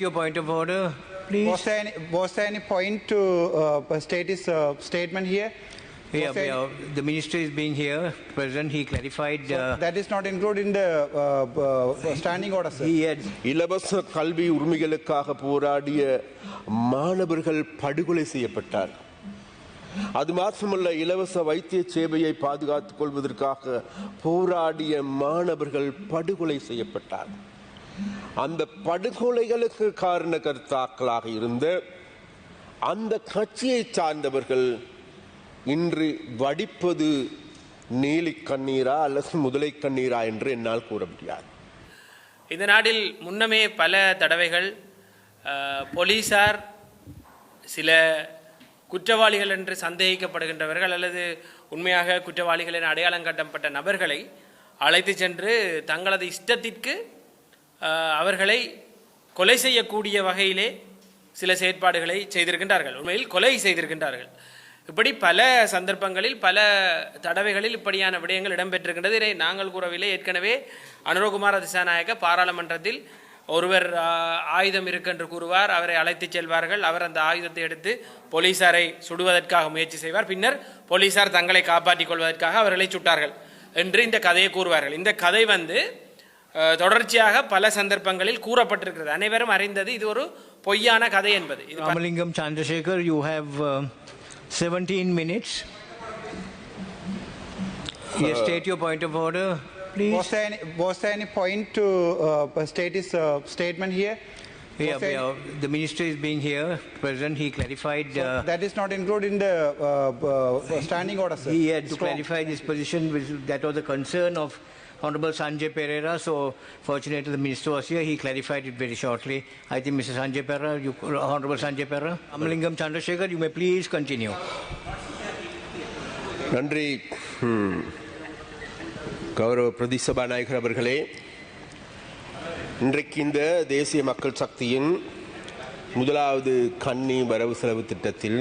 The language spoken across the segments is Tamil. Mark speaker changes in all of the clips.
Speaker 1: Your point of order, please.
Speaker 2: Was there any, was there any point to uh, state his uh, statement here? Was
Speaker 1: Yeah, are- the minister is being here, present, he clarified, uh,
Speaker 2: that is not included in the uh, uh, standing order, sir.
Speaker 1: he had
Speaker 3: இலவச கல்வி உரிமைகளுக்காக போராடிய மாணவர்கள் படுகொலை செய்யப்பட்டார் அது மாத்திரமல்ல இலவச வைத்திய சேவையை பாதுகாத்துக் கொள்வதற்காக போராடிய மாணவர்கள் படுகொலை செய்யப்பட்டார் அந்த படுகொலைகளுக்கு காரண கர்த்தாக்களாக இருந்த அந்த கட்சியை சார்ந்தவர்கள் இன்று வடிப்பது நீலி கண்ணீரா அல்லது முதலை கண்ணீரா என்று என்னால் கூற முடியாது.
Speaker 4: இந்த நாட்டில் முன்னமே பல தடவைகள் போலீஸார் போலீசார் சில குற்றவாளிகள் என்று சந்தேகிக்கப்படுகின்றவர்கள் அல்லது உண்மையாக குற்றவாளிகளின் அடையாளம் காட்டப்பட்ட நபர்களை அழைத்து சென்று தங்களது இஷ்டத்திற்கு அவர்களை கொலை செய்யக்கூடிய வகையிலே சில செயற்பாடுகளை செய்திருக்கின்றார்கள். உண்மையில் கொலை செய்திருக்கின்றார்கள். இப்படி பல சந்தர்ப்பங்களில் பல தடவைகளில் இப்படியான விடயங்கள் இடம்பெற்றிருக்கின்றது. இதை நாங்கள் கூறவில்லை. ஏற்கனவே அனுரகுமார திசாநாயக்க பாராளுமன்றத்தில் ஒருவர் ஆயுதம் இருக்கென்று கூறுவார். அவரை அழைத்துச் செல்வார்கள். அவர் அந்த ஆயுதத்தை எடுத்து போலீசாரை சுடுவதற்காக முயற்சி செய்வார். பின்னர் போலீசார் தங்களை காப்பாற்றிக் கொள்வதற்காக அவர்களை சுட்டார்கள் என்று இந்த கதையை கூறுவார்கள். இந்த கதை வந்து தொடர்ச்சியாக பல சந்தர்ப்பங்களில் கூறப்பட்டிருக்கிறது அனைவரும் அறிந்தது இது ஒரு பொய்யான கதை என்பது இது
Speaker 1: Chandrasekhar, you have uh, 17 minutes. Yes, state your point of order, please.
Speaker 2: Was there any, was there any point to uh, state his uh, statement here?
Speaker 1: Yeah,
Speaker 2: there-
Speaker 1: are- the minister is being here, present, he clarified, uh,
Speaker 2: That is not included in the uh, uh, standing order, sir.
Speaker 1: he had to
Speaker 2: Strong.
Speaker 1: clarify this position, which that was the concern of Honorable Sanjay Pereira, so fortunately the minister was here, he clarified it very shortly. I think Mr. Sanjay Pereira, you, Honorable Sanjay Pereira, Amalingam Chandrasekhar, you may please continue.
Speaker 3: நன்றி கௌரவ பிரதி சபாநாயகர் அவர்களே இன்றைக்கு இந்த தேசிய மக்கள் சக்தியின் முதலாவது கன்னி வரவு செலவு திட்டத்தில்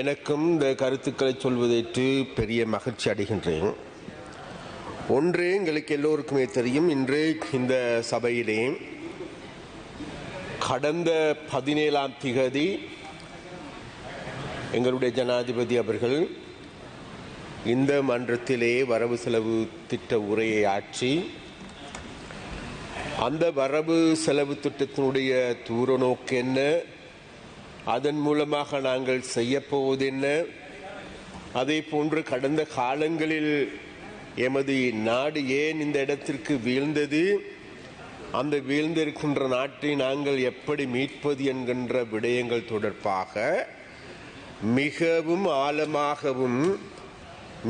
Speaker 3: எனக்கும் இந்த கருத்துக்களை சொல்வதேற்று பெரிய மகிழ்ச்சி அடைகின்றேன் ஒன்று எங்களுக்கு எல்லோருக்குமே தெரியும். இன்று இந்த சபையிலே கடந்த பதினேழாம் திகதி எங்களுடைய ஜனாதிபதி அவர்கள் இந்த மன்றத்திலே வரவு செலவு திட்ட உரையை ஆற்றி அந்த வரவு செலவு திட்டத்தினுடைய தூர நோக்கு என்ன? அதன் மூலமாக நாங்கள் செய்யப்போவது என்ன? அதே போன்று கடந்த காலங்களில் எமது நாடு ஏன் இந்த இடத்திற்கு வீழ்ந்தது? அந்த வீழ்ந்திருக்கின்ற நாட்டை நாங்கள் எப்படி மீட்பது என்கின்ற விடயங்கள் தொடர்பாக மிகவும் ஆழமாகவும்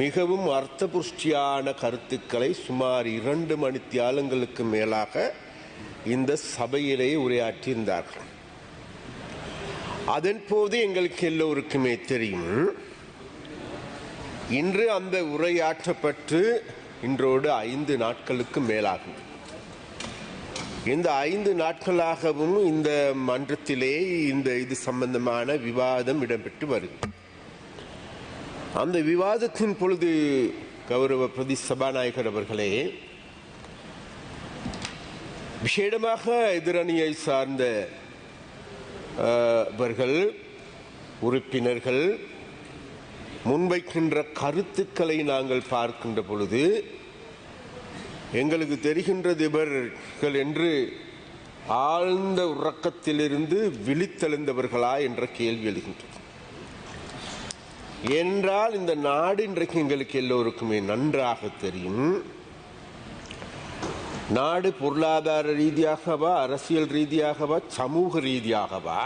Speaker 3: மிகவும் அர்த்தபுஷ்டியான கருத்துக்களை சுமார் இரண்டு மணி தியாலங்களுக்கு மேலாக இந்த சபையிலே உரையாற்றியிருந்தார்கள். அதன் போது எங்களுக்கு எல்லோருக்குமே தெரியும் இன்று அந்த உரையாற்றப்பட்டு இன்றோடு ஐந்து நாட்களுக்கு மேலாகும். இந்த ஐந்து நாட்களாகவும் இந்த மன்றத்திலே இந்த இது சம்பந்தமான விவாதம் இடம்பெற்று வருகிறது அந்த விவாதத்தின் பொழுது கௌரவ பிரதி சபாநாயகர் அவர்களே விசேடமாக எதிரணியை சார்ந்த வர்கள் உறுப்பினர்கள் முன்வைக்கின்ற கருத்துக்களை நாங்கள் பார்க்கின்ற பொழுது எங்களுக்கு தெரிகின்றது இவர்கள் என்று ஆழ்ந்த உறக்கத்திலிருந்து விழித்தெழுந்தவர்களா என்ற கேள்வி எழுகின்றது. என்றால் இந்த நாடு இன்றைக்கு எங்களுக்கு எல்லோருக்குமே நன்றாக தெரியும். நாடு பொருளாதார ரீதியாகவா அரசியல் ரீதியாகவா சமூக ரீதியாகவா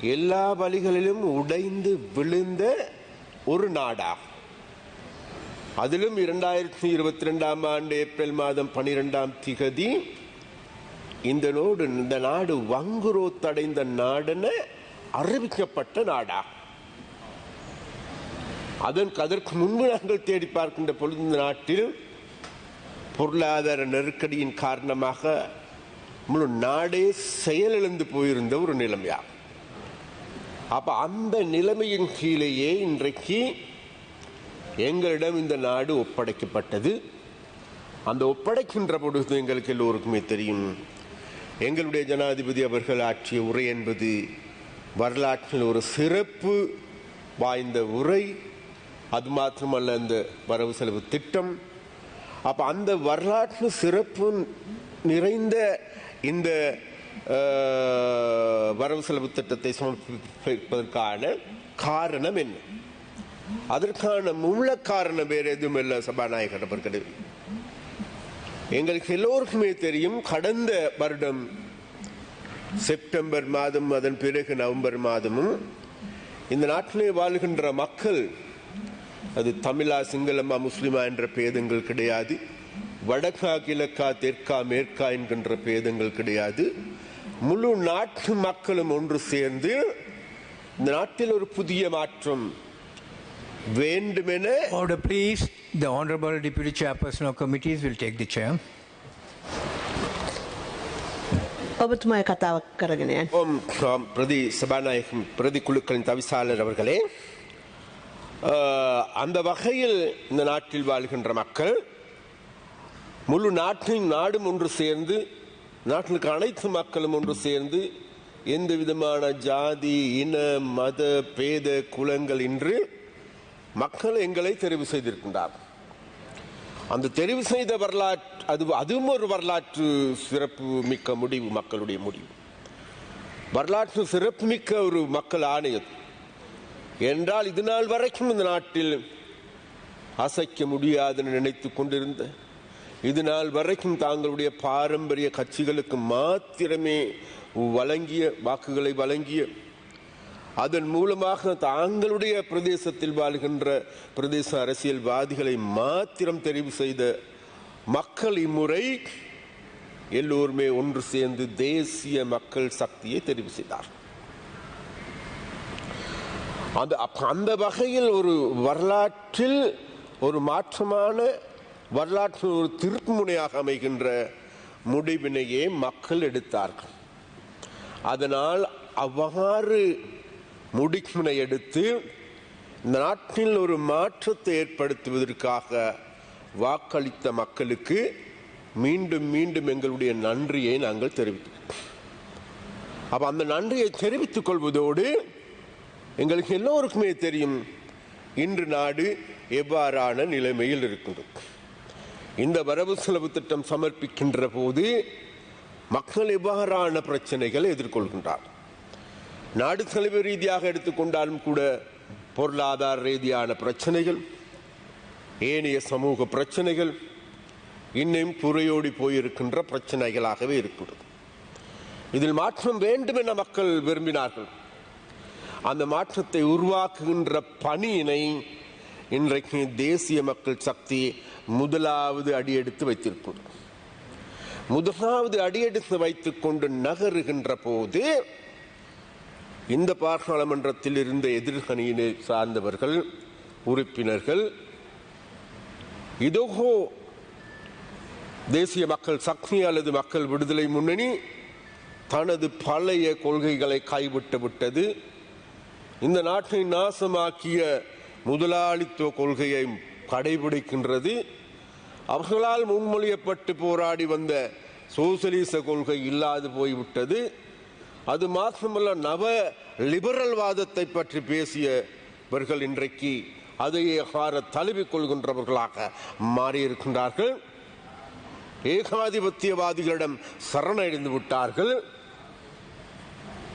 Speaker 3: எல்லா வழிகளிலும் உடைந்து விழுந்த ஒரு நாடா? அதிலும் இரண்டாயிரத்தி இருபத்தி ரெண்டாம் ஆண்டு ஏப்ரல் மாதம் பனிரெண்டாம் திகதி இந்த நோடு இந்த நாடு வங்குரோத்தடைந்த நாடென அறிவிக்கப்பட்ட நாடா. அதன் அதற்கு முன்பு நாங்கள் தேடி பார்க்கின்ற பொழுது இந்த நாட்டில் பொருளாதார நெருக்கடியின் காரணமாக முழு நாடே செயலிழந்து போயிருந்த ஒரு நிலைமையாகும் அப்போ அந்த நிலைமையின் கீழேயே இன்றைக்கு எங்களிடம் இந்த நாடு ஒப்படைக்கப்பட்டது. அந்த ஒப்படைக்கின்ற பொழுது எங்களுக்கு எல்லோருக்குமே தெரியும். எங்களுடைய ஜனாதிபதி அவர்கள் ஆற்றிய உரை என்பது வரலாற்றில் ஒரு சிறப்பு வாய்ந்த உரை. அது மாத்திரமல்ல அந்த வரவு செலவு திட்டம். அப்போ அந்த வரலாற்று சிறப்பு நிறைந்த இந்த வரவு செலவு திட்டத்தை சமர்ப்பிப்பதற்கான காரணம் என்ன? அதற்கான முள்ள காரணம் வேறு எதுவும் இல்லை சபாநாயகர் அவர்களே எங்களுக்கு எல்லோருக்குமே தெரியும் கடந்த வருடம் செப்டம்பர் மாதம் அதன் பிறகு நவம்பர் மாதமும் இந்த நாட்டிலே வாழ்கின்ற மக்கள் அது தமிழா சிங்களமா முஸ்லிமா என்ற பேதங்கள் கிடையாது. வடக்கா கிழக்கா தெற்கா மேற்கா என்கின்ற பேதங்கள் கிடையாது. முழு நாட்டு மக்களும் ஒன்று சேர்ந்து இந்த நாட்டில் ஒரு புதிய மாற்றம் வேண்டுமென
Speaker 1: Order, please. The Honorable Deputy Chairperson of Committees will take the chair.
Speaker 5: ඔබතුමය කතාවක් කරගෙන යන්න.
Speaker 3: ஓம் ஆம், பிரதி சபாநாயகம் பிரதி குழுக்களின் தவிசாளர் அவர்களே அஹ், அந்த வகையில் இந்த நாட்டில் வாழ்கின்ற மக்கள் முழு நாட்டின் நாடும் ஒன்று சேர்ந்து நாட்டிற்கு அனைத்து மக்களும் ஒன்று சேர்ந்து எந்த விதமான ஜாதி இன மத பேத குலங்கள் இன்று மக்கள் எங்களை தெரிவு செய்திருக்கின்றார். அந்த தெரிவு செய்த வரலாற்று அது அதுவும் ஒரு வரலாற்று சிறப்பு மிக்க முடிவு மக்களுடைய முடிவு. வரலாற்று சிறப்புமிக்க ஒரு மக்கள் ஆணையம் என்றால் இது நாள் வரைக்கும் இந்த நாட்டில் அசைக்க முடியாதுன்னு நினைத்து கொண்டிருந்த இது நாள் வரைக்கும் தாங்களுடைய பாரம்பரிய கட்சிகளுக்கு மாத்திரமே வழங்கிய வாக்குகளை வழங்கிய அதன் மூலமாக தாங்களுடைய பிரதேசத்தில் வாழ்கின்ற பிரதேச அரசியல்வாதிகளை மாத்திரம் தெரிவு செய்த மக்கள் இம்முறை எல்லோருமே ஒன்று சேர்ந்து தேசிய மக்கள் சக்தியை தெரிவு செய்தார். அந்த அந்த வகையில் ஒரு வரலாற்றில் ஒரு மாற்றமான வரலாற்று ஒரு திருப்புமுனையாக அமைகின்ற முடிவினையே மக்கள் எடுத்தார்கள். அதனால் அவ்வாறு முடிக்கினை எடுத்து இந்த நாட்டில் ஒரு மாற்றத்தை ஏற்படுத்துவதற்காக வாக்களித்த மக்களுக்கு மீண்டும் மீண்டும் எங்களுடைய நன்றியை நாங்கள் தெரிவித்தோம் அப்போ அந்த நன்றியை தெரிவித்துக் கொள்வதோடு எங்களுக்கு எல்லோருக்குமே தெரியும் இன்று நாடு எவ்வாறான நிலைமையில் இருக்கின்றது. இந்த வரவு செலவு திட்டம் சமர்ப்பிக்கின்ற போது மக்கள் எவ்வாறான பிரச்சனைகளை எதிர்கொள்கின்றார்? நாடு செலவு ரீதியாக எடுத்துக்கொண்டாலும் கூட பொருளாதார ரீதியான பிரச்சனைகள் ஏனைய சமூக பிரச்சனைகள் இன்னும் புறையோடி போயிருக்கின்ற பிரச்சனைகளாகவே இருக்கிறது. இதில் மாற்றம் வேண்டும் என மக்கள் விரும்பினார்கள். அந்த மாற்றத்தை உருவாக்குகின்ற பணியினை இன்றைக்கு தேசிய மக்கள் சக்தி முதலாவது அடியெடுத்து வைத்திருக்கிறது முதலாவது அடியெடுத்து வைத்துக் கொண்டு நகருகின்ற போது இந்த பாராளுமன்றத்தில் இருந்த எதிர்கணியினை சார்ந்தவர்கள் உறுப்பினர்கள் இதோகோ தேசிய மக்கள் சக்தி அல்லது மக்கள் விடுதலை முன்னணி தனது பழைய கொள்கைகளை கைவிட்டு விட்டது. இந்த நாட்டை நாசமாக்கிய முதலாளித்துவ கொள்கையை கடைபிடிக்கின்றது. அவர்களால் முன்மொழியப்பட்டு போராடி வந்த சோசியலிச கொள்கை இல்லாது போய்விட்டது. அது மாத்திரமல்ல நவ லிபரல் வாதத்தை பற்றி பேசியவர்கள் இன்றைக்கு அதையே ஹார தழுவிக் கொள்கின்றவர்களாக மாறியிருக்கின்றார்கள். ஏகாதிபத்தியவாதிகளிடம் சரணடைந்து விட்டார்கள்.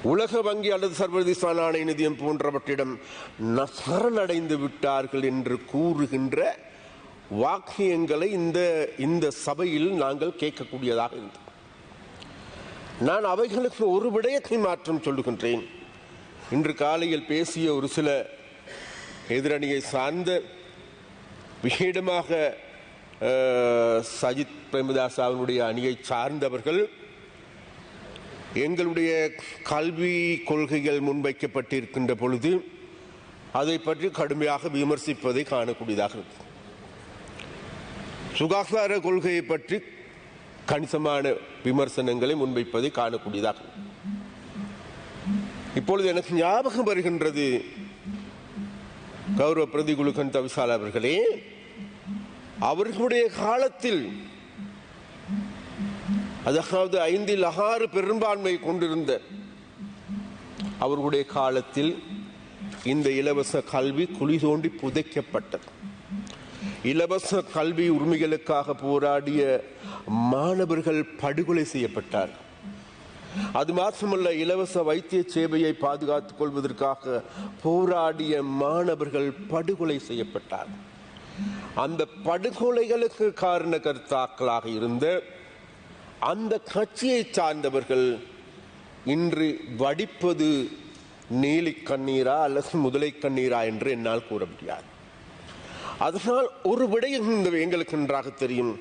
Speaker 3: உலக வங்கி அல்லது சர்வதேச நாணய நிதியம் போன்றவற்றிடம் ந- சரணடைந்து விட்டார்கள் என்று கூறுகின்ற வாக்கியங்களை இந்த இந்த சபையில் நாங்கள் கேட்கக்கூடியதாக இருந்தது. நான் அவைகளுக்கு ஒரு விடயத்தை மாற்றம் சொல்லுகின்றேன். இன்று காலையில் பேசிய ஒரு சில எதிரணியை சார்ந்த விசேடமாக சஜித் பிரேமதாஸ் அவனுடைய அணியை சார்ந்தவர்கள் எங்களுடைய கல்வி கொள்கைகள் முன்வைக்கப்பட்டிருக்கின்ற பொழுது அதை பற்றி கடுமையாக விமர்சிப்பதை காணக்கூடியதாக இருக்கு சுகாதார கொள்கையை பற்றி கணிசமான விமர்சனங்களை முன்வைப்பதை காணக்கூடியதாக. இப்பொழுது எனக்கு ஞாபகம் வருகின்றது. கௌரவ பிரதி குலுகன் தவிசால் அவர்களே அவர்களுடைய காலத்தில் அதாவது ஐந்தில் ஆறு பெரும்பான்மை கொண்டிருந்த அவர்களுடைய காலத்தில் இந்த இலவச கல்வி குழி தோண்டி புதைக்கப்பட்டது. இலவச கல்வி உரிமைகளுக்காக போராடிய மாணவர்கள் படுகொலை செய்யப்பட்டார். அது மாத்திரமல்ல இலவச வைத்திய சேவையை பாதுகாத்துக் கொள்வதற்காக போராடிய மாணவர்கள் படுகொலை செய்யப்பட்டார். அந்த படுகொலைகளுக்கு காரண கருத்தாக்களாக இருந்த அந்த கட்சியை சார்ந்தவர்கள் இன்று வடிப்பது நீலி கண்ணீரா அல்லது முதலை கண்ணீரா என்று என்னால் கூற முடியாது. அதனால் ஒரு விடயம் இந்த எங்களுக்கு நன்றாக தெரியும்.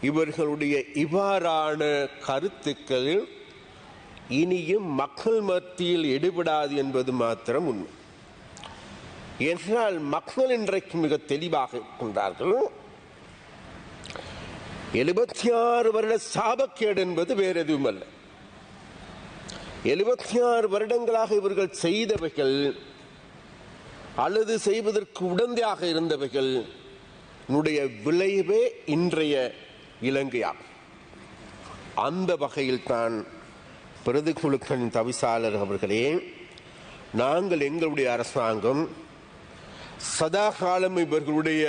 Speaker 3: இவர்களுடைய இவ்வாறான கருத்துக்கள் இனியும் மக்கள் மத்தியில் எடுபடாது என்பது மாத்திரம் உண்மை. என்றால் மக்கள் இன்றைக்கு மிக தெளிவாக இருக்கின்றார்கள். எழுபத்தி ஆறு வருட சாபக்கேடு என்பது வேற எதுவும் அல்ல எழுபத்தி ஆறு வருடங்களாக இவர்கள் செய்தவைகள் அல்லது செய்வதற்கு உடந்தையாக இருந்தவைகள் உடைய விளைவே இன்றைய இலங்கையாகும். அந்த வகையில் தான் பிரதிகுழுக்களின் தவிசாளர் அவர்களே நாங்கள் எங்களுடைய அரசாங்கம் சதா காலம் இவர்களுடைய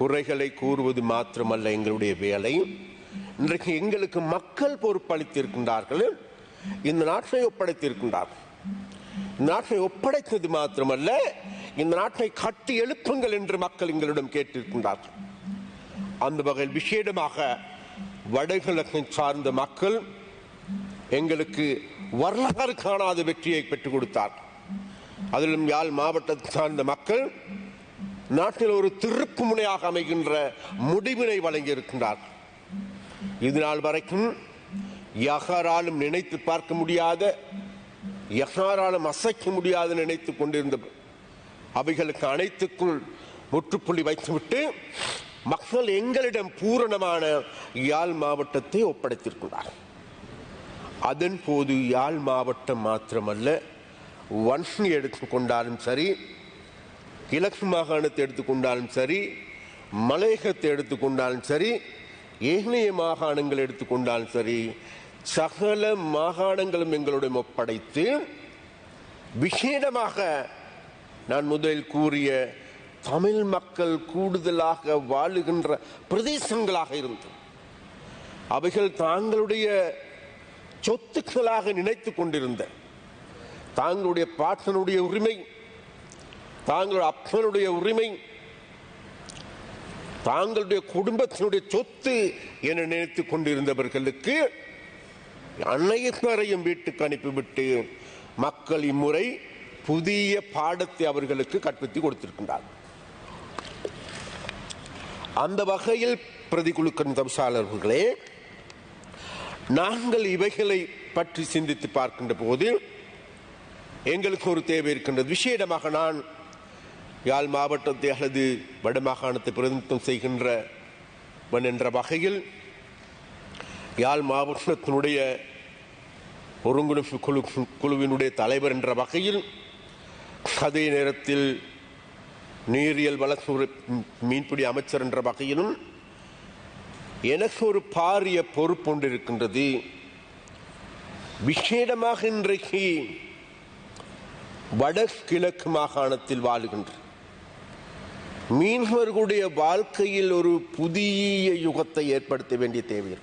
Speaker 3: குறைகளை கூறுவது மாத்திரமல்ல எங்களுடைய வேலை. இன்றைக்கு எங்களுக்கு மக்கள் பொறுப்பளித்திருக்கின்றார்கள் இந்த நாட்டை ஒப்படைத்திருக்கின்றார்கள். நாட்டை ஒப்படைத்தது மாத்திரமல்ல இந்த நாட்டை கட்டி எழுப்புங்கள் என்று மக்கள் எங்களிடம் கேட்டிருக்கின்றார்கள். அந்த வகையில் விசேடமாக வடகிழக்கை சார்ந்த மக்கள் எங்களுக்கு வரலாறு காணாத வெற்றியை பெற்றுக் கொடுத்தார். அதிலும் யாழ் மாவட்டத்தை சார்ந்த மக்கள் நாட்டில் ஒரு திருப்பு முனையாக அமைகின்ற முடிவினை வழங்கியிருக்கின்றார். இது நாள் வரைக்கும் யாராலும் நினைத்து பார்க்க முடியாத யாராலும் அசைக்க முடியாது நினைத்துக் கொண்டிருந்த அவைகளுக்கு அனைத்துக்குள் முற்றுப்புள்ளி வைத்துவிட்டு மக்கள் எங்களிடம் பூரணமான யாழ் மாவட்டத்தை ஒப்படைத்திருக்கிறார் அதன் போது யாழ் மாவட்டம் மாத்திரமல்ல வன்ஷி எடுத்துக்கொண்டாலும் சரி கிழக்கு மாகாணத்தை எடுத்துக்கொண்டாலும் சரி மலையகத்தை எடுத்துக்கொண்டாலும் சரி ஏனைய மாகாணங்கள் எடுத்துக்கொண்டாலும் சரி சகல மாகாணங்களும் எங்களுடன் ஒப்படைத்து விசேடமாக நான் முதலில் கூறிய தமிழ் மக்கள் கூடுதலாக வாழுகின்ற பிரதேசங்களாக இருந்தது. அவைகள் தாங்களுடைய சொத்துக்களாக நினைத்து கொண்டிருந்த. தாங்களுடைய பாட்டனுடைய உரிமை தாங்களுடைய அப்பனுடைய உரிமை தாங்களுடைய குடும்பத்தினுடைய சொத்து என நினைத்துக் கொண்டிருந்தவர்களுக்கு அனைவரையும் வீட்டுக்கு அனுப்பிவிட்டு மக்கள் இம்முறை புதிய பாடத்தை அவர்களுக்கு கற்பித்து கொடுத்திருக்கின்றார். அந்த வகையில் பிரதிகுழுக்களின் தம்சாளர்களே நாங்கள் இவைகளை பற்றி சிந்தித்து பார்க்கின்ற போது எங்களுக்கு ஒரு தேவை இருக்கின்றது. விசேடமாக நான் யாழ் மாவட்டத்தை அல்லது வடமாகாணத்தை பிரதிநிதித்துவம் செய்கின்றவன் என்ற வகையில் யாழ் மாவட்டத்தினுடைய ஒருங்கிணைப்பு குழு குழுவினுடைய தலைவர் என்ற வகையில் அதே நேரத்தில் நீரியல் வளத்துறை மீன்பிடி அமைச்சர் என்ற வகையிலும் எனக்கு ஒரு பாரிய பொறுப்பு இருக்கின்றது. விசேடமாக இன்றைக்கு வடகிழக்கு மாகாணத்தில் வாழுகின்ற மீனவர்களுடைய வாழ்க்கையில் ஒரு புதிய யுகத்தை ஏற்படுத்த வேண்டிய தேவை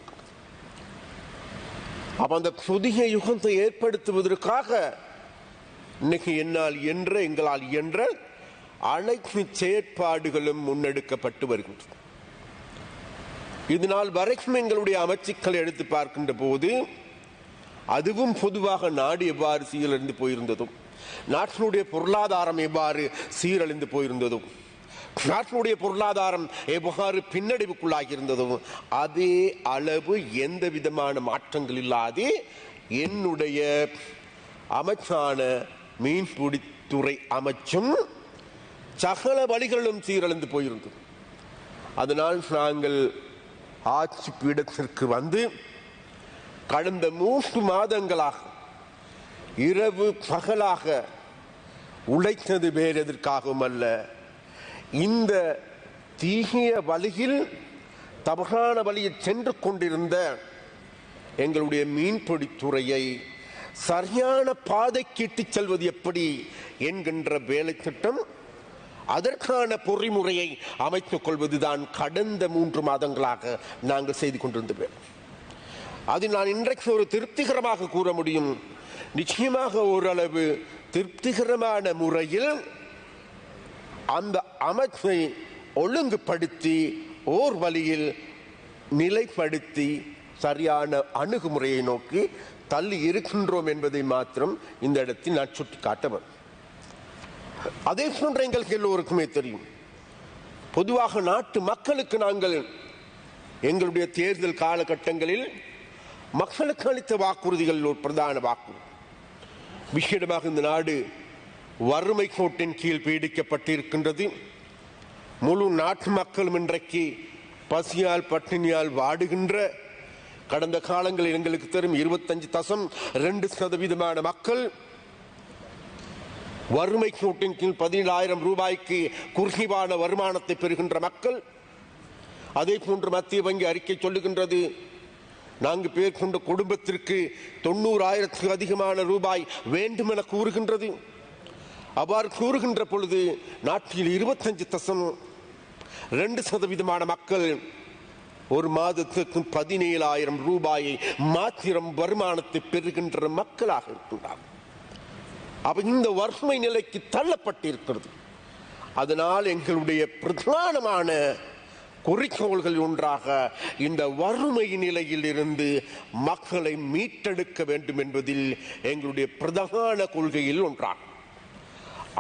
Speaker 3: அப்போ அந்த புதிய யுகத்தை ஏற்படுத்துவதற்காக இன்னைக்கு என்னால் என்ற எங்களால் என்ற அனைத்து செயற்பாடுகளும் முன்னெடுக்கப்பட்டு வருகின்றன. இதனால் வரைக்கும் எங்களுடைய அமைச்சுக்களை எடுத்து பார்க்கின்ற போது அதுவும் பொதுவாக நாடு எவ்வாறு சீரழிந்து போயிருந்ததும் நாட்டினுடைய பொருளாதாரம் எவ்வாறு சீரழிந்து போயிருந்ததும் நாட்டினுடைய பொருளாதாரம் எவ்வாறு பின்னடைவுக்குள்ளாகி இருந்ததும் அதே அளவு எந்த விதமான மாற்றங்கள் இல்லாது என்னுடைய அமைச்சான மீன்பிடித்துறை அமைச்சும் சகல வழிகளும் சீரழிந்து போயிருந்தது. அதனால் நாங்கள் ஆட்சி பீடத்திற்கு வந்து கடந்த மூன்று மாதங்களாக இரவு பகலாக உழைத்தது வேறு எதற்காகவும் அல்ல இந்த தீகிய வழியில் தவறான வழியில் சென்று கொண்டிருந்த எங்களுடைய மீன்பிடித்துறையை சரியான பாதைக்கு இட்டுச் செல்வது எப்படி என்கின்ற வேலை திட்டம் அதற்கான பொறிமுறையை அமைத்துக் கொள்வதுதான் கடந்த மூன்று மாதங்களாக நாங்கள் செய்து கொண்டிருந்தோம் அது நான் இன்றைக்கு ஒரு திருப்திகரமாக கூற முடியும். நிச்சயமாக ஓரளவு திருப்திகரமான முறையில் அந்த அமைச்சை ஒழுங்குபடுத்தி ஓர் வழியில் நிலைப்படுத்தி சரியான அணுகுமுறையை நோக்கி தள்ளி இருக்கின்றோம் என்பதை மாத்திரம் இந்த இடத்தில் நான் சுட்டிக்காட்டவர் அதே போன்ற எங்களுக்கு எல்லோருக்குமே தெரியும். பொதுவாக நாட்டு மக்களுக்கு நாங்கள் எங்களுடைய தேர்தல் காலகட்டங்களில் மக்களுக்கு அளித்த வாக்குறுதிகள் ஒரு பிரதான வாக்குறுதி விசேடமாக இந்த நாடு வறுமை கோட்டின் கீழ் பீடிக்கப்பட்டிருக்கின்றது. முழு நாட்டு மக்களும் இன்றைக்கு பசியால் பட்டினியால் வாடுகின்ற கடந்த காலங்களில் எங்களுக்கு தரும் இருபத்தஞ்சு தசம் ரெண்டு சதவீதமான மக்கள் வறுமை கோட்டின் கீழ் பதினேழாயிரம் ரூபாய்க்கு குறுகிவான வருமானத்தை பெறுகின்ற மக்கள். அதே போன்று மத்திய வங்கி அறிக்கை சொல்லுகின்றது நான்கு பேர் கொண்ட குடும்பத்திற்கு தொண்ணூறாயிரத்துக்கு அதிகமான ரூபாய் வேண்டுமென கூறுகின்றது. அவ்வாறு கூறுகின்ற பொழுது நாட்டில் இருபத்தஞ்சு தசம் ரெண்டு சதவீதமான மக்கள் ஒரு மாதத்துக்கு பதினேழாயிரம் ரூபாயை மாத்திரம் வருமானத்தை பெறுகின்ற மக்களாக இருக்கின்றார் அப்ப இந்த வறுமை நிலைக்கு தள்ளப்பட்டிருக்கிறது. அதனால் எங்களுடைய பிரதானமான குறிக்கோள்கள் ஒன்றாக இந்த வறுமை நிலையில் இருந்து மக்களை மீட்டெடுக்க வேண்டும் என்பதில் எங்களுடைய பிரதான கொள்கையில் ஒன்றாகும்.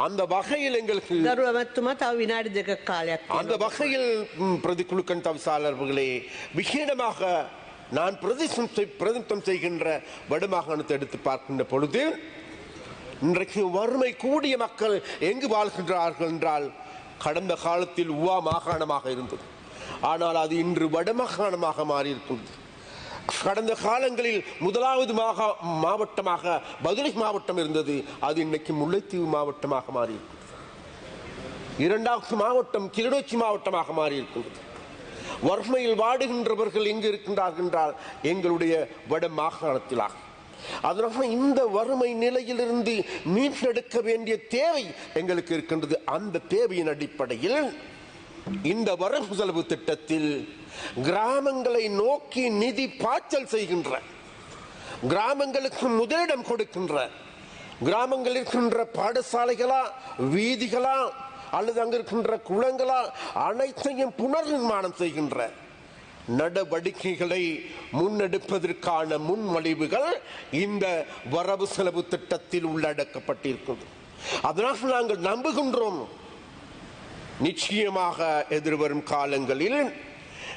Speaker 3: அந்த வகையில் எங்களுக்கு
Speaker 5: ගරු ඇමත්තුමා තව විනාඩි දෙක කාලයක්
Speaker 3: அந்த
Speaker 5: තියෙනවා.
Speaker 3: வகையில் ம், பிரதிக்குழுக்கன் தவிசாளர்களே விசேடமாக நான் பிரதிசம் செய்- பிரதிநிதித்துவம் செய்கின்ற வடமாகாணத்தை எடுத்து பார்க்கின்ற பொழுது இன்றைக்கு வறுமை கூடிய மக்கள் எங்கு வாழ்கின்றார்கள் என்றால் கடந்த காலத்தில் உவா மாகாணமாக இருந்தது ஆனால் அது இன்று வடமாகாணமாக மாறியிருக்கின்றது கடந்த காலங்களில் முதலாவது மாகா மாவட்டமாக பதுளை மாவட்டம் இருந்தது. அது இன்னைக்கு முல்லைத்தீவு மாவட்டமாக மாறியிருக்கிறது. இரண்டாவது மாவட்டம் கிளிநொச்சி மாவட்டமாக மாறியிருக்கின்றது வறுமையில் வாடுகின்றவர்கள் எங்கு இருக்கின்றார்கள் என்றால் எங்களுடைய வட மாகாணத்திலாகும் அதனால இந்த வறுமை நிலையிலிருந்து மீட்டெடுக்க வேண்டிய தேவை எங்களுக்கு இருக்கின்றது. அந்த தேவையின் அடிப்படையில் இந்த வரவு செலவு திட்டத்தில் கிராமங்களை நோக்கி நிதி பாய்ச்சல் செய்கின்ற கிராமங்களுக்கு முதலிடம் கொடுக்கின்ற கிராமங்கள் இருக்கின்ற பாடசாலைகளா வீதிகளா அல்லது அங்கிருக்கின்ற குளங்களா அனைத்தையும் புனர் நிர்மாணம் செய்கின்ற நடவடிக்கைகளை முன்னெடுப்பதற்கான முன்மொழிவுகள் இந்த வரவு செலவு திட்டத்தில் உள்ளடக்கப்பட்டிருக்கிறது. அதனால் நாங்கள் நம்புகின்றோம் நிச்சயமாக எதிர்வரும் காலங்களில்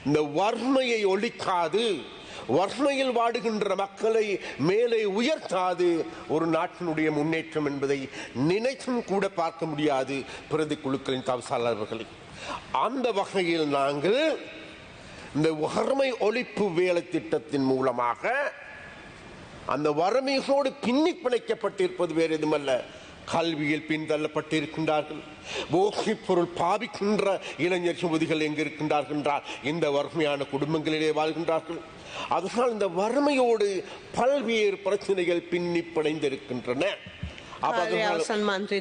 Speaker 3: இந்த வறுமையை ஒழிக்காது வறுமையில் வாடுகின்ற மக்களை மேலே உயர்த்தாது. ஒரு நாட்டினுடைய முன்னேற்றம் என்பதை நினைத்தும் கூட பார்க்க முடியாது பிரதி குழுக்களின் தவசாளர்களை. அந்த வகையில் நாங்கள் இந்த வறுமை ஒழிப்பு வேலை திட்டத்தின் மூலமாக அந்த வறுமையோடு பின்னி பிணைக்கப்பட்டிருப்பது வேறு எதுமல்ல கல்வியில் பின்தள்ளப்பட்டிருக்கின்றார்கள். போகிப் பொருள் பாவிக்கின்ற இளைஞர் சுமதிகள் எங்கு இருக்கின்றார்கள் என்றால் இந்த வறுமையான குடும்பங்களிலே வாழ்கின்றார்கள். அதனால் இந்த வறுமையோடு பல்வேறு பிரச்சனைகள்
Speaker 5: பின்னிப்படைந்திருக்கின்றன.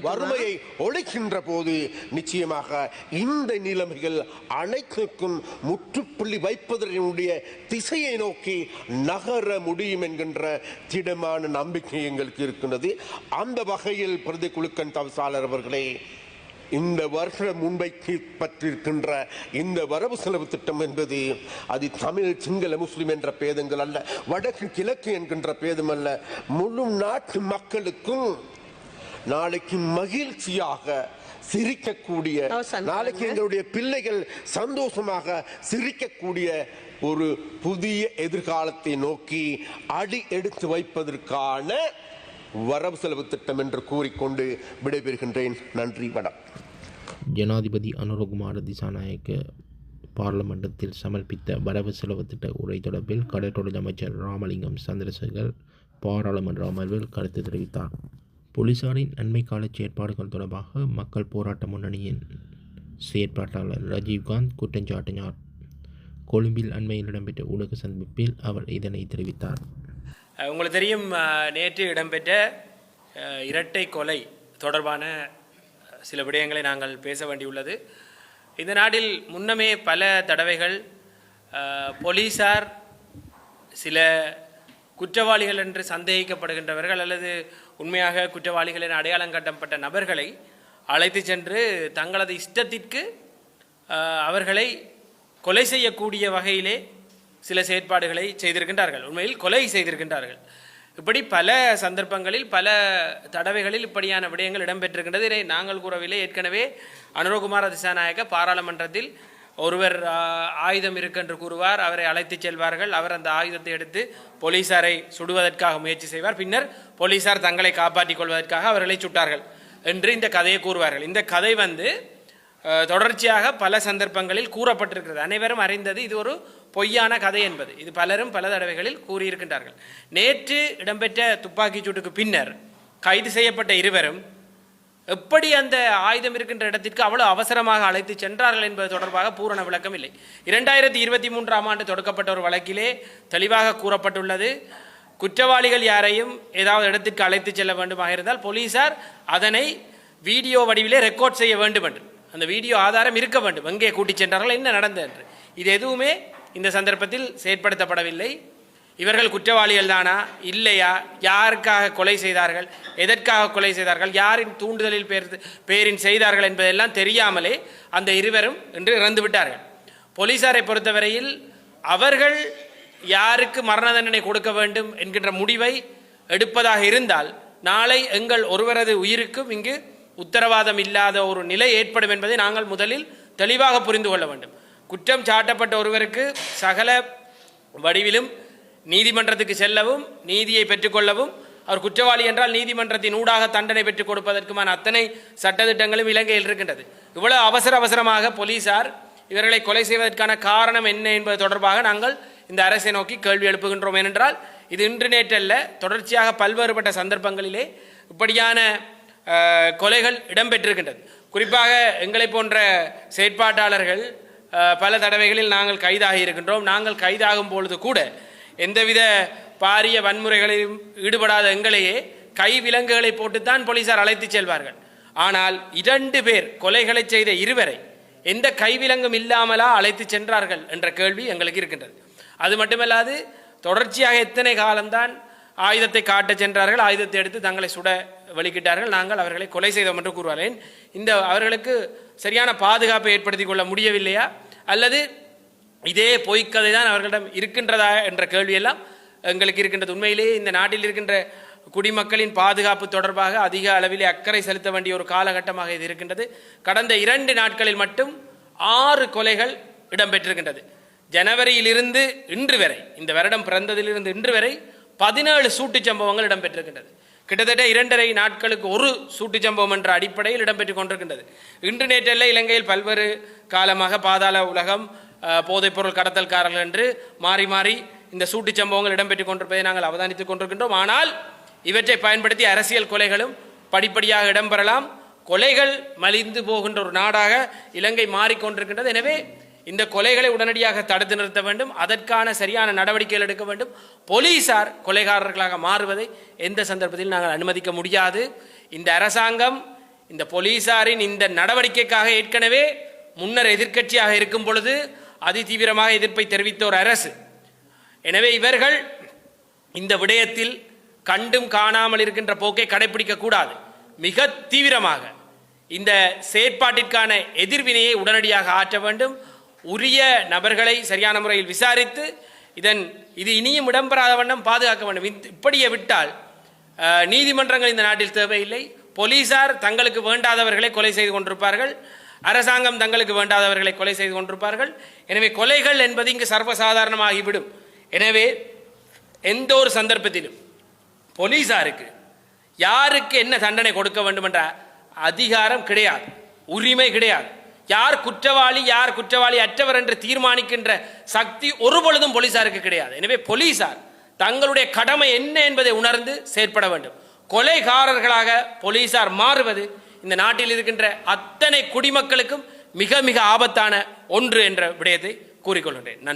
Speaker 3: வறுமையை ஒழிக்கின்ற போது நிச்சயமாக இந்த நிலைமைகள் அனைத்துக்கும் முற்றுப்புள்ளி வைப்பதனுடைய திசையை நோக்கி நகர முடியும் என்கின்ற திடமான நம்பிக்கை எங்களுக்கு இருக்கின்றது. அந்த வகையில் பிரதி குழுக்கன் தவசாளர் அவர்களே இந்த வருஷம் முன்வைக்கு பற்றிருக்கின்ற இந்த வரவு செலவு திட்டம் என்பது அது தமிழ் சிங்கள முஸ்லிம் என்ற பேதங்கள் அல்ல வடக்கு கிழக்கு என்கின்ற பேதம் அல்ல. முழு நாட்டு மக்களுக்கும் நாளைக்கு மகிழ்ச்சியாக சிரிக்கக்கூடிய
Speaker 5: அவசான்
Speaker 3: நாளைக்கு. எங்களுடைய பிள்ளைகள் சந்தோஷமாக சிரிக்கக்கூடிய ஒரு புதிய எதிர்காலத்தை நோக்கி அடி எடுத்து வைப்பதற்கான வரவு செலவு திட்டம் என்று கூறிக்கொண்டு விடைபெறுகின்றேன். நன்றி வணக்கம்.
Speaker 6: ஜனாதிபதி அனுரகுமார திசாநாயக்க பார்லமெண்டத்தில் சமர்ப்பித்த வரவு செலவு திட்ட உரை தொடர்பில் கடற்றொழில் அமைச்சர் ராமலிங்கம் சந்திரசேகர் பாராளுமன்ற அமர்வில் கருத்து தெரிவித்தார். போலீசாரின் நன்மை கால செயற்பாடுகள் தொடர்பாக மக்கள் போராட்ட முன்னணியின் செயற்பாட்டாளர் ரஜீவ்காந்த் குற்றஞ்சாட்டினார் கொழும்பில் அண்மையில் இடம்பெற்ற ஊடக சந்திப்பில் அவர் இதனை தெரிவித்தார்.
Speaker 4: உங்களுக்கு தெரியும் நேற்று இடம்பெற்ற இரட்டை கொலை தொடர்பான சில விடயங்களை நாங்கள் பேச வேண்டியுள்ளது. இந்த நாட்டில் முன்னமே பல தடவைகள் போலீஸார் போலீசார் சில குற்றவாளிகள் என்று சந்தேகிக்கப்படுகின்றவர்கள் அல்லது உண்மையாக குற்றவாளிகள் என அடையாளம் காட்டப்பட்ட நபர்களை அழைத்து சென்று தங்களது இஷ்டத்திற்கு அவர்களை கொலை செய்யக்கூடிய வகையிலே சில செயற்பாடுகளை செய்திருக்கின்றார்கள். உண்மையில் கொலை செய்திருக்கின்றார்கள். இப்படி பல சந்தர்ப்பங்களில் பல தடவைகளில் இப்படியான விடயங்கள் இடம்பெற்றிருக்கின்றது. இதை நாங்கள் கூறவில்லை. ஏற்கனவே அனுரகுமார திசாநாயக்க பாராளுமன்றத்தில் ஒருவர் ஆயுதம் இருக்கென்று கூறுவார் அவரை அழைத்துச் செல்வார்கள். அவர் அந்த ஆயுதத்தை எடுத்து போலீசாரை சுடுவதற்காக முயற்சி செய்வார். பின்னர் போலீசார் தங்களை காப்பாற்றிக் கொள்வதற்காக அவர்களை சுட்டார்கள் என்று இந்த கதையை கூறுவார்கள். இந்த கதை வந்து தொடர்ச்சியாக பல சந்தர்ப்பங்களில் கூறப்பட்டிருக்கிறது. அனைவரும் அறிந்தது இது ஒரு பொய்யான கதை என்பது. இது பலரும் பல தடவைகளில் கூறியிருக்கின்றார்கள். நேற்று இடம்பெற்ற துப்பாக்கிச் சூட்டுக்கு பின்னர் கைது செய்யப்பட்ட இருவரும் எப்படி அந்த ஆயுதம் இருக்கின்ற இடத்திற்கு அவ்வளவு அவசரமாக அழைத்து சென்றார்கள் என்பது தொடர்பாக பூரண விளக்கம் இல்லை. இரண்டாயிரத்தி இருபத்தி மூன்றாம் ஆண்டு தொடக்கப்பட்ட ஒரு வழக்கிலே தெளிவாக கூறப்பட்டுள்ளது குற்றவாளிகள் யாரையும் ஏதாவது இடத்திற்கு அழைத்து செல்ல வேண்டுமாக இருந்தால் போலீசார் அதனை வீடியோ வடிவிலே ரெக்கார்ட் செய்ய வேண்டும் என்று அந்த வீடியோ ஆதாரம் இருக்க வேண்டும். எங்கே கூட்டிச் சென்றார்கள் என்ன நடந்தது என்று. இது எதுவுமே இந்த சந்தர்ப்பத்தில் செயற்படுத்தப்படவில்லை. இவர்கள் குற்றவாளிகள் தானா? இல்லையா? யாருக்காக கொலை செய்தார்கள்? எதற்காக கொலை செய்தார்கள்? யாரின் தூண்டுதலில் பேர் பேரின் செய்தார்கள் என்பதெல்லாம் தெரியாமலே அந்த இருவரும் இன்று இறந்து விட்டார்கள். போலீசாரை பொறுத்தவரையில் அவர்கள் யாருக்கு மரண தண்டனை கொடுக்க வேண்டும் என்கின்ற முடிவை எடுப்பதாக இருந்தால் நாளை எங்கள் ஒருவரது உயிருக்கும் இங்கு உத்தரவாதம் இல்லாத ஒரு நிலை ஏற்படும் என்பதை நாங்கள் முதலில் தெளிவாக புரிந்து கொள்ள வேண்டும். குற்றம் சாட்டப்பட்ட ஒருவருக்கு சகல வடிவிலும் நீதிமன்றத்துக்கு செல்லவும் நீதியை பெற்றுக்கொள்ளவும் அவர் குற்றவாளி என்றால் நீதிமன்றத்தின் ஊடாக தண்டனை பெற்றுக் கொடுப்பதற்குமான அத்தனை சட்டத்திட்டங்களும் இலங்கையில் இருக்கின்றது. இவ்வளவு அவசர அவசரமாக போலீசார் இவர்களை கொலை செய்வதற்கான காரணம் என்ன என்பது தொடர்பாக நாங்கள் இந்த அரசை நோக்கி கேள்வி எழுப்புகின்றோம். ஏனென்றால் இது இன்று நேற்றல்ல தொடர்ச்சியாக பல்வேறுபட்ட சந்தர்ப்பங்களிலே இப்படியான கொலைகள் இடம்பெற்றிருக்கின்றது. குறிப்பாக எங்களை போன்ற செயற்பாட்டாளர்கள் பல தடவைகளில் நாங்கள் கைதாகி இருக்கின்றோம். நாங்கள் கைதாகும் பொழுது கூட எந்தவித பாரிய வன்முறைகளிலும் ஈடுபடாத எங்களையே கை விலங்குகளை போட்டுத்தான் போலீசார் அழைத்துச் செல்வார்கள். ஆனால் இரண்டு பேர் கொலைகளை செய்த இருவரை எந்த கைவிலங்கும் இல்லாமலா அழைத்துச் சென்றார்கள் என்ற கேள்வி எங்களுக்கு இருக்கின்றது. அது மட்டுமல்லாது தொடர்ச்சியாக எத்தனை காலம்தான் ஆயுதத்தை காட்டச் சென்றார்கள் ஆயுதத்தை எடுத்து தங்களை சுட வெளிக்கிட்டார்கள் நாங்கள் அவர்களை கொலை செய்தோம் என்று கூறுவார்கள். இந்த அவர்களுக்கு சரியான பாதுகாப்பை ஏற்படுத்தி கொள்ள முடியவில்லையா? அல்லது இதே பொய்க்கதை தான் அவர்களிடம் இருக்கின்றதா என்ற கேள்வியெல்லாம் எங்களுக்கு இருக்கின்றது. உண்மையிலேயே இந்த நாட்டில் இருக்கின்ற குடிமக்களின் பாதுகாப்பு தொடர்பாக அதிக அளவிலே அக்கறை செலுத்த வேண்டிய ஒரு காலகட்டமாக இது இருக்கின்றது. கடந்த இரண்டு நாட்களில் மட்டும் ஆறு கொலைகள் இடம்பெற்றிருக்கின்றது. ஜனவரியிலிருந்து இன்று வரை இந்த வருடம் பிறந்ததிலிருந்து இன்று வரை பதினேழு சூட்டுச் சம்பவங்கள் இடம்பெற்றிருக்கின்றது. கிட்டத்தட்ட இரண்டரை நாட்களுக்கு ஒரு சூட்டுச் சம்பவம் என்ற அடிப்படையில் இடம்பெற்றுக் கொண்டிருக்கின்றது. இன்று நேற்றல்ல இலங்கையில் பல்வேறு காலமாக பாதாள உலகம் போதைப்பொருள் கடத்தல்காரர்கள் என்று மாறி மாறி இந்த சூட்டுச் சம்பவங்கள் இடம்பெற்றுக் கொண்டிருப்பதை நாங்கள் அவதானித்துக் கொண்டிருக்கின்றோம். ஆனால் இவற்றை பயன்படுத்தி அரசியல் கொலைகளும் படிப்படியாக இடம்பெறலாம். கொலைகள் மலிந்து போகின்ற ஒரு நாடாக இலங்கை மாறிக்கொண்டிருக்கின்றது எனவே இந்த கொலைகளை உடனடியாக தடுத்து நிறுத்த வேண்டும். அதற்கான சரியான நடவடிக்கைகள் எடுக்க வேண்டும். போலீசார் கொலைகாரர்களாக மாறுவதை எந்த சந்தர்ப்பத்தில் நாங்கள் அனுமதிக்க முடியாது. இந்த அரசாங்கம் இந்த போலீசாரின் இந்த நடவடிக்கைக்காக ஏற்கனவே முன்னர் எதிர்க்கட்சியாக இருக்கும் பொழுது அதிதீவிரமாக எதிர்ப்பை தெரிவித்த ஒரு அரசு. எனவே இவர்கள் இந்த விடயத்தில் கண்டும் காணாமல் இருக்கின்ற போக்கை கடைபிடிக்க கூடாது. மிக தீவிரமாக இந்த செயற்பாட்டிற்கான எதிர்வினையை உடனடியாக ஆற்ற வேண்டும். உரிய நபர்களை சரியான முறையில் விசாரித்து இதன் இது இனியும் இடம்பெறாத வண்ணம் பாதுகாக்க வேண்டும். இப்படியே விட்டால் நீதிமன்றங்கள் இந்த நாட்டில் தேவையில்லை. போலீசார் தங்களுக்கு வேண்டாதவர்களை கொலை செய்து கொண்டிருப்பார்கள். அரசாங்கம் தங்களுக்கு வேண்டாதவர்களை கொலை செய்து கொண்டிருப்பார்கள். எனவே கொலைகள் என்பது இங்கு சர்வசாதாரணமாகிவிடும். எனவே எந்த ஒரு சந்தர்ப்பத்திலும் போலீசாருக்கு யாருக்கு என்ன தண்டனை கொடுக்க வேண்டும் என்ற அதிகாரம் கிடையாது. உரிமை கிடையாது. யார் குற்றவாளி யார் குற்றவாளி அற்றவர் என்று தீர்மானிக்கின்ற சக்தி ஒரு பொழுதும் போலீசாருக்கு கிடையாது. எனவே போலீசார் தங்களுடைய கடமை என்ன என்பதை உணர்ந்து செயற்பட வேண்டும். கொலைகாரர்களாக போலீசார் மாறுவது இந்த நாட்டில் இருக்கின்ற அத்தனை குடிமக்களுக்கும் மிக மிக ஆபத்தான ஒன்று என்ற விடயத்தை கூறிக்கொள்கின்றேன். நன்றி.